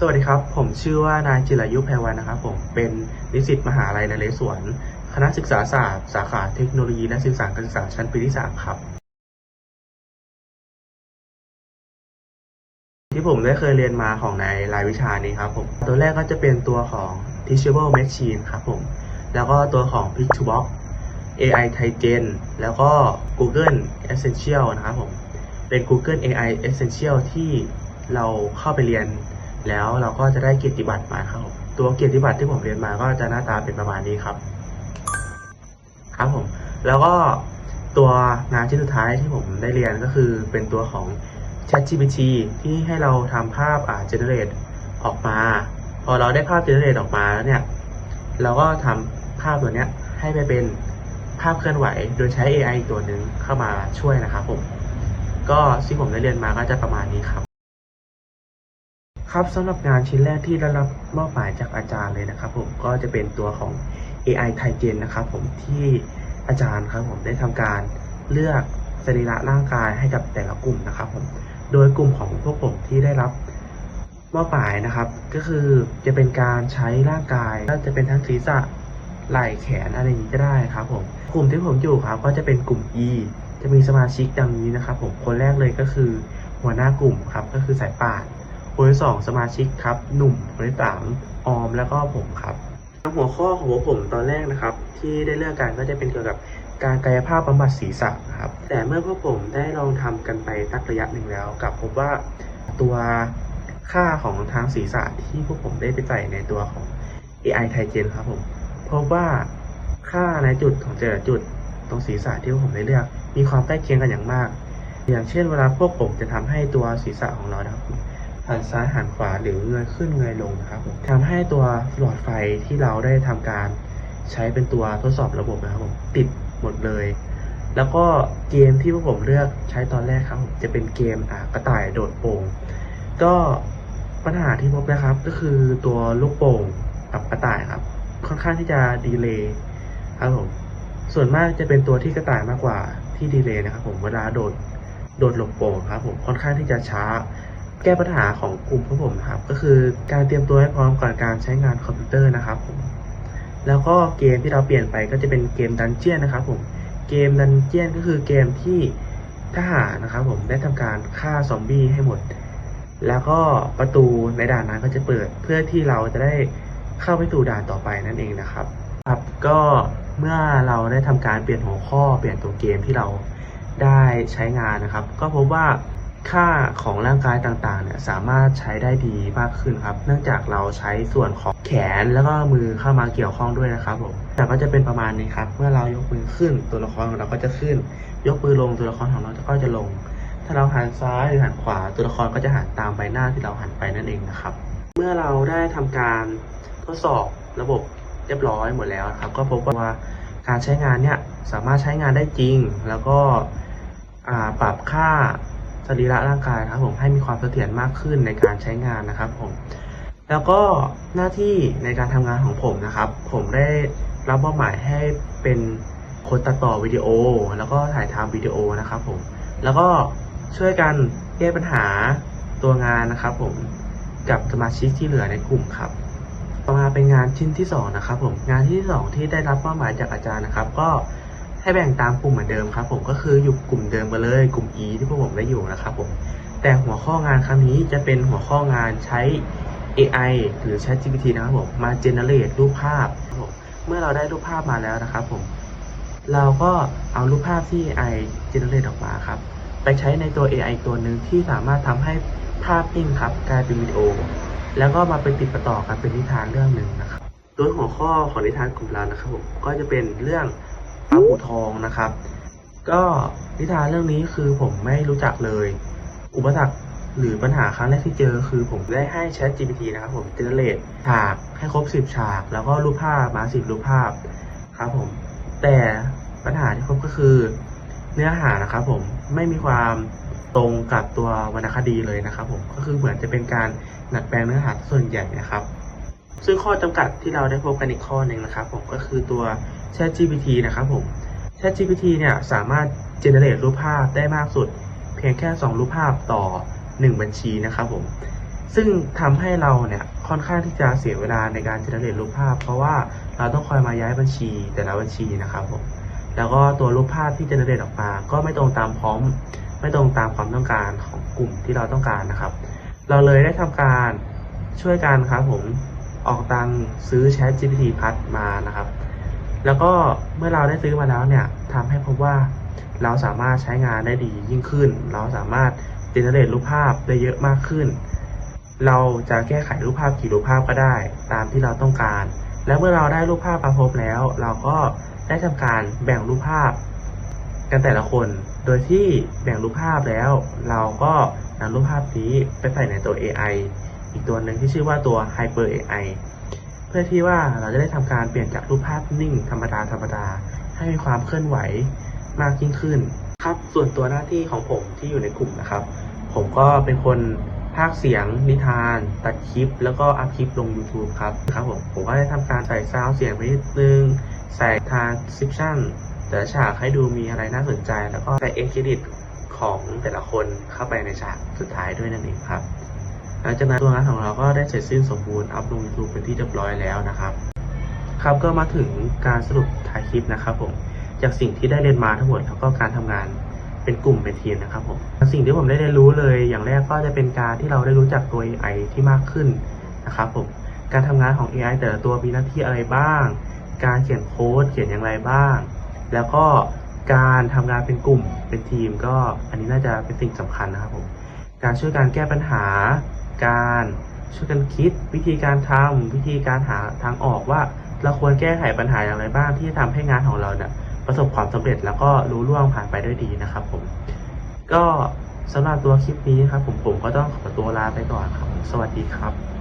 สวัสดีครับ ผมชื่อว่านายจิรายุแพรวันนะครับผมเป็นนิสิตมหาลัยนเรศวร คณะศึกษาศาสตร์ สาขาเทคโนโลยีและสื่อสารการศึกษาชั้นปีที่ 3 ครับ ที่ผมได้เคยเรียนมาของในรายวิชานี้ครับผมตัวแรกก็จะเป็นตัวของ Teachable Machine ครับผม แล้วก็ตัวของ Pictobox AI t i g e n แล้วก็ Google Essential นะครับผม เป็น Google AI Essential ที่เราเข้าไปเรียน แล้วเราก็จะได้เกียรติบัตรมาครับผมตัวเกียรติบัตรที่ผมเรียนมาก็จะหน้าตาเป็นประมาณนี้ครับ ครับผม แล้วก็ตัวงานชิ้นสุดท้ายที่ผมได้เรียนก็คือเป็นตัวของ ChatGPT ที่ให้เราทำภาพอ่า generate ออกมา พอเราได้ภาพ generate ออกมาแล้วเนี่ย เราก็ทำภาพตัวเนี้ยให้ไปเป็นภาพเคลื่อนไหว โดยใช้ AI ตัวหนึ่งเข้ามาช่วยนะครับผม ก็ที่ผมได้เรียนมาก็จะประมาณนี้ครับ ครับสำหรับงานชิ้นแรกที่ได้รับมอบหมายจากอาจารย์เลยนะครับ ผมก็จะเป็นตัวของ AI ไทเจนนะครับ ผมที่อาจารย์ครับผมได้ทำการเลือกสรีระร่างกายให้กับแต่ละกลุ่มนะครับ ผมโดยกลุ่มของพวกผมที่ได้รับมอบหมายนะครับ ก็คือจะเป็นการใช้ร่างกายก็จะเป็นทั้งศีรษะไหล่แขนอะไรอย่างนี้ก็ได้ครับผมกลุ่มที่ผมอยู่ครับก็จะเป็นกลุ่ม E จะมีสมาชิกดังนี้นะครับ ผมคนแรกเลยก็คือหัวหน้ากลุ่มครับก็คือสายป่าน คนที่สองสมาชิกครับ หนุ่มคนที่สามออมแล้วก็ผมครับหัวข้อของผมตอนแรกนะครับ ที่ได้เลือกกันก็จะเป็นเกี่ยวกับการกายภาพบำบัดศีรษะครับ แต่เมื่อพวกผมได้ลองทำกันไปสักระยะหนึ่งแล้วกลับพบว่าตัวค่าของทางศีรษะที่พวกผมได้ไปใส่ในตัวของ AI ไทเจนครับผมพบว่าค่าในจุดของแต่ละจุดตรงศีรษะที่พวกผมได้เลือก มีความใกล้เคียงกันอย่างมาก อย่างเช่นเวลาพวกผมจะทำให้ตัวศีรษะของเรานะครับ หันซ้ายหันขวาหรือเงยขึ้นเงยลงนะครับผมทำให้ตัวหลอดไฟที่เราได้ทำการใช้เป็นตัวทดสอบระบบนะครับผมติดหมดเลย แล้วก็เกมที่พวกผมเลือกใช้ตอนแรกครับผมจะเป็นเกมกระต่ายโดดโป่งก็ปัญหาที่พบนะครับ ก็คือตัวลูกโป่งกับกระต่ายครับ ค่อนข้างที่จะดีเลย์ครับผมส่วนมากจะเป็นตัวที่กระต่ายมากกว่าที่ดีเลย์นะครับผมเวลาโดดโดดหลบโป่งครับผมค่อนข้างที่จะช้า แก้ปัญหาของกลุ่มพวกผมนะครับ ก็คือการเตรียมตัวให้พร้อมก่อนการใช้งานคอมพิวเตอร์นะครับผมแล้วก็เกมที่เราเปลี่ยนไปก็จะเป็นเกมดันเจียนนะครับผมเกมดันเจียนก็คือเกมที่ทหารนะครับผมได้ทำการฆ่าซอมบี้ให้หมด แล้วก็ประตูในด่านนั้นก็จะเปิดเพื่อที่เราจะได้เข้าไปสู่ด่านต่อไปนั่นเองนะครับครับก็เมื่อเราได้ทำการเปลี่ยนหัวข้อเปลี่ยนตัวเกมที่เราได้ใช้งานนะครับ ก็พบว่า ค่าของร่างกายต่างๆเนี่ยสามารถใช้ได้ดีมากขึ้นครับ เนื่องจากเราใช้ส่วนของแขนแล้วก็มือเข้ามาเกี่ยวข้องด้วยนะครับผมแต่ก็จะเป็นประมาณนี้ครับ เมื่อเรายกมือขึ้นตัวละครของเราก็จะขึ้น ยกมือลงตัวละครของเราก็จะลง ถ้าเราหันซ้ายหรือหันขวา ตัวละครก็จะหันตามใบหน้าที่เราหันไปนั่นเองนะครับ เมื่อเราได้ทำการทดสอบระบบเรียบร้อยหมดแล้วครับ ก็พบว่าการใช้งานเนี่ยสามารถใช้งานได้จริง แล้วก็ปรับค่า สรีระร่างกายครับผมให้มีความเสถียรมากขึ้นในการใช้งานนะครับผมแล้วก็หน้าที่ในการทำงานของผมนะครับ ผมได้รับมอบหมายให้เป็นคนตัดต่อวิดีโอ แล้วก็ถ่ายทำวิดีโอนะครับผมแล้วก็ช่วยกันแก้ปัญหาตัวงานนะครับ ผมกับสมาชิกที่เหลือในกลุ่มครับ ต่อมาเป็นงานชิ้นที่สองนะครับผมงานที่สองที่ได้รับมอบหมายจากอาจารย์นะครับ ก็ ให้แบ่งตามกลุ่มเหมือนเดิมครับ ผมก็คืออยู่กลุ่มเดิมไปเลย กลุ่ม E ที่พวกผมได้อยู่นะครับผม แต่หัวข้องานครั้งนี้จะเป็นหัวข้องานใช้ AI หรือ ChatGPT นะครับผม มา generate รูปภาพผมเมื่อเราได้รูปภาพมาแล้วนะครับผม เราก็เอารูปภาพที่ AI generate ออกมาครับ ไปใช้ในตัว AI ตัวหนึ่งที่สามารถทำให้ภาพนิ่งครับกลายเป็นวิดีโอ แล้วก็มาเป็นติดต่อกันเป็นนิทานเรื่องหนึ่งนะครับ โดยหัวข้อของนิทานกลุ่มเรานะครับผม ก็จะเป็นเรื่อง ปลาบูทองนะครับ ก็นิทานเรื่องนี้คือผมไม่รู้จักเลย อุปสรรคหรือปัญหาครั้งแรกที่เจอคือผมได้ให้ Chat GPT นะครับผมเจเนเรตฉากให้ครบ 10 ฉาก แล้วก็รูปภาพมา 10 รูปภาพครับผม แต่ปัญหาที่พบก็คือเนื้อหานะครับผมไม่มีความตรงกับตัววรรณคดีเลยนะครับผมก็คือเหมือนจะเป็นการดัดแปลงเนื้อหาส่วนใหญ่นะครับ ซึ่งข้อจำกัดที่เราได้พบกันอีกข้อหนึ่งนะครับ ผมก็คือตัว ChatGPT นะครับผม ChatGPT เนี่ยสามารถ generate รูปภาพได้มากสุด เพียงแค่ 2 รูปภาพต่อ 1 บัญชีนะครับผม ซึ่งทำให้เราเนี่ยค่อนข้างที่จะเสียเวลาในการเจเนเรตรูปภาพ เพราะว่าเราต้องคอยมาย้ายบัญชีแต่ละบัญชีนะครับผม แล้วก็ตัวรูปภาพที่เจเนเรตออกมา ก็ไม่ตรงตามพร้อม ไม่ตรงตามความต้องการของกลุ่มที่เราต้องการนะครับ เราเลยได้ทำการช่วยกันครับผมออกตังซื้อ Chat GPT พัดมานะครับ แล้วก็เมื่อเราได้ซื้อมาแล้วเนี่ยทำให้พบว่าเราสามารถใช้งานได้ดียิ่งขึ้น เราสามารถเจเนเรตรูปภาพได้เยอะมากขึ้น เราจะแก้ไขรูปภาพกี่รูปภาพก็ได้ ตามที่เราต้องการ และเมื่อเราได้รูปภาพมาครบแล้ว เราก็ได้ทำการแบ่งรูปภาพ กันแต่ละคน โดยที่แบ่งรูปภาพแล้ว เราก็นำรูปภาพนี้ไปใส่ในตัว AI อีกตัวหนึ่งที่ชื่อว่าตัว Hyper AI เพื่อที่ว่าเราจะได้ทำการเปลี่ยนจากรูปภาพนิ่งธรรมดาธรรมดาให้มีความเคลื่อนไหวมากยิ่งขึ้น ครับส่วนตัวหน้าที่ของผมที่อยู่ในกลุ่มนะครับ ผมก็เป็นคนพากเสียงนิทาน ตัดคลิป แล้วก็อัพคลิปลง YouTube ครับครับผมผมก็ได้ทำการใส่ซาวเสียงไปนิดนึง ใส่ทางซิปชั่นแต่ฉากให้ดูมีอะไรน่าสนใจ แล้วก็ใส่เอ็กเครดิตของแต่ละคนเข้าไปในฉากสุดท้ายด้วยนั่นเองครับ ลังจากนั้นตัวงานของเราก็ได้เสร็จสิ้นสมบูรณ์อัพลง YouTube เป็นที่เรียบร้อยแล้วนะครับ ครับก็มาถึงการสรุปท้ายคลิปนะครับผมจากสิ่งที่ได้เรียนมาทั้งหมดแล้วก็การทำงานเป็นกลุ่มเป็นทีมนะครับผมสิ่งที่ผมได้เรียนรู้เลยอย่างแรกก็จะเป็นการที่เราได้รู้จักตัว AI ที่มากขึ้นนะครับผมการทำงานของ AI แต่ละตัวมีหน้าที่อะไรบ้าง การเขียนโค้ดเขียนอย่างไรบ้าง แล้วก็การทำงานเป็นกลุ่มเป็นทีม ก็อันนี้น่าจะเป็นสิ่งสำคัญนะครับผมการช่วยการแก้ปัญหา การ ช่วยกันคิดวิธีการทำวิธีการหาทางออกว่า เราควรแก้ไขปัญหาอย่างไรบ้างที่จะทำให้งานของเราเนี่ยประสบความสำเร็จแล้วก็รู้ล่วงผ่านไปด้วยดีนะครับ ผม ก็สำหรับตัวคลิปนี้ครับ ผมผมก็ต้องขอตัวลาไปก่อนครับ สวัสดีครับ